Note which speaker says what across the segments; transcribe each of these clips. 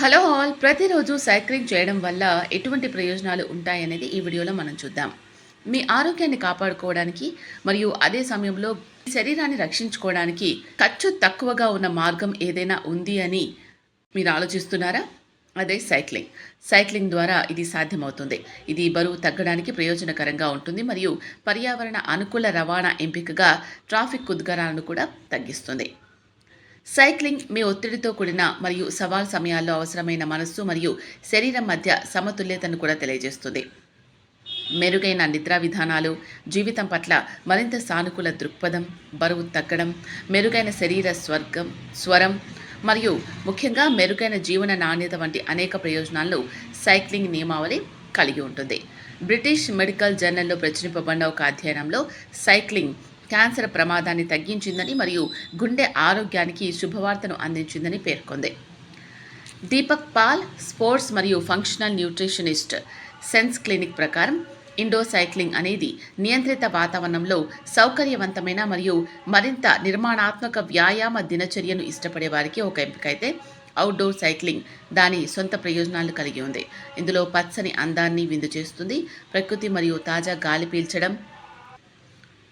Speaker 1: Hello all. ప్రతిరోజు cycling చేయడం వల్ల ఎటువంటి ప్రయోజనాలు ఉంటాయనేది ఈ వీడియోలో మనం చూద్దాం. మీ ఆరోగ్యాన్ని కాపాడుకోవడానికి మరియు అదే సమయంలో శరీరాన్ని రక్షించుకోవడానికి ఖర్చు తక్కువగా ఉన్న మార్గం ఏదైనా ఉంది అని మీరు ఆలోచిస్తున్నారా? అదే సైక్లింగ్. సైక్లింగ్ ద్వారా ఇది సాధ్యమవుతుంది. ఇది బరువు తగ్గడానికి ప్రయోజనకరంగా ఉంటుంది మరియు పర్యావరణ అనుకూల రవాణా ఎంపికగా ట్రాఫిక్ ఉద్గారాలను కూడా తగ్గిస్తుంది. సైక్లింగ్ మీ ఒత్తిడితో కూడిన మరియు సవాల్ సమయాల్లో అవసరమైన మనస్సు మరియు శరీరం మధ్య సమతుల్యతను కూడా తెలియజేస్తుంది. మెరుగైన నిద్రా విధానాలు జీవితం పట్ల మరింత సానుకూల దృక్పథం బరువు తగ్గడం మెరుగైన శరీర స్వర్గం స్వరం మరియు ముఖ్యంగా మెరుగైన జీవన నాణ్యత వంటి అనేక ప్రయోజనాలు సైక్లింగ్ నియమావళి కలిగి ఉంటుంది. బ్రిటిష్ మెడికల్ జర్నల్లో ప్రచురింపబడిన ఒక అధ్యయనంలో సైక్లింగ్ క్యాన్సర్ ప్రమాదాన్ని తగ్గించిందని మరియు గుండె ఆరోగ్యానికి శుభవార్తను అందించిందని పేర్కొంది. దీపక్ పాల్ స్పోర్ట్స్ మరియు ఫంక్షనల్ న్యూట్రిషనిస్ట్. సెన్స్ క్లినిక్ ప్రకారం ఇండోర్ సైక్లింగ్ అనేది నియంత్రిత వాతావరణంలో సౌకర్యవంతమైన మరియు మరింత నిర్మాణాత్మక వ్యాయామ దినచర్యను ఇష్టపడే వారికి ఒక ఎంపిక అయితే అవుట్డోర్ సైక్లింగ్. దాని సొంత ప్రయోజనాలు కలిగి ఉంది. ఇందులో పచ్చని అందాన్ని విందు చేస్తుంది. ప్రకృతి మరియు తాజా గాలి పీల్చడం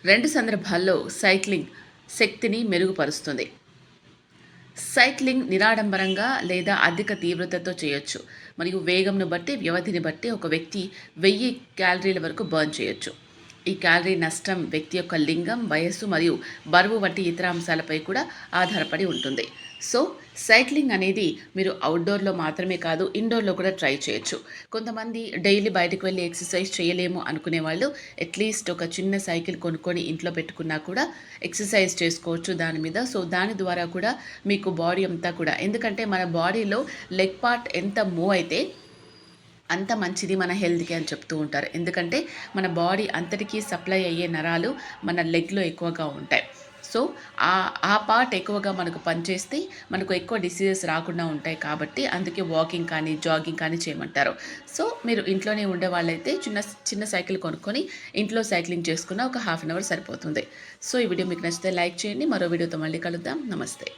Speaker 1: రెండు సందర్భాల్లో సైక్లింగ్ శక్తిని మెరుగుపరుస్తుంది. సైక్లింగ్ నిరాడంబరంగా లేదా అధిక తీవ్రతతో చేయొచ్చు. మరియు వేగంను బట్టి వ్యవధిని బట్టి ఒక వ్యక్తి వెయ్యి క్యాలరీల వరకు బర్న్ చేయొచ్చు. ఈ క్యాలరీ నష్టం వ్యక్తి యొక్క లింగం వయస్సు మరియు బరువు వంటి ఇతర అంశాలపై కూడా ఆధారపడి ఉంటుంది. సో సైక్లింగ్ అనేది మీరు అవుట్డోర్లో మాత్రమే కాదు ఇండోర్లో కూడా ట్రై చేయొచ్చు. కొంతమంది డైలీ బయటకు వెళ్ళి ఎక్సర్సైజ్ చేయలేము అనుకునే వాళ్ళు అట్లీస్ట్ ఒక చిన్న సైకిల్ కొనుక్కొని ఇంట్లో పెట్టుకున్నా కూడా ఎక్సర్సైజ్ చేసుకోవచ్చు దాని మీద. సో దాని ద్వారా కూడా మీకు బాడీ అంతా కూడా ఎందుకంటే మన బాడీలో లెగ్ పార్ట్ ఎంత మూవ్ అయితే అంత మంచిది మన హెల్త్కి అని చెప్తూ ఉంటారు. ఎందుకంటే మన బాడీ అంతటికీ సప్లై అయ్యే నరాలు మన లెగ్లో ఎక్కువగా ఉంటాయి. సో ఆ ఆ పార్ట్ ఎక్కువగా మనకు పనిచేస్తే మనకు ఎక్కువ డిసీజెస్ రాకుండా ఉంటాయి కాబట్టి అందుకే వాకింగ్ కానీ జాగింగ్ కానీ చేయమంటారు. సో మీరు ఇంట్లోనే ఉండే వాళ్ళైతే చిన్న చిన్న సైకిల్ కొనుక్కొని ఇంట్లో సైక్లింగ్ చేసుకున్న ఒక హాఫ్ అన్ అవర్ సరిపోతుంది. సో ఈ వీడియో మీకు నచ్చితే లైక్ చేయండి. మరో వీడియోతో మళ్ళీ కలుద్దాం. నమస్తే.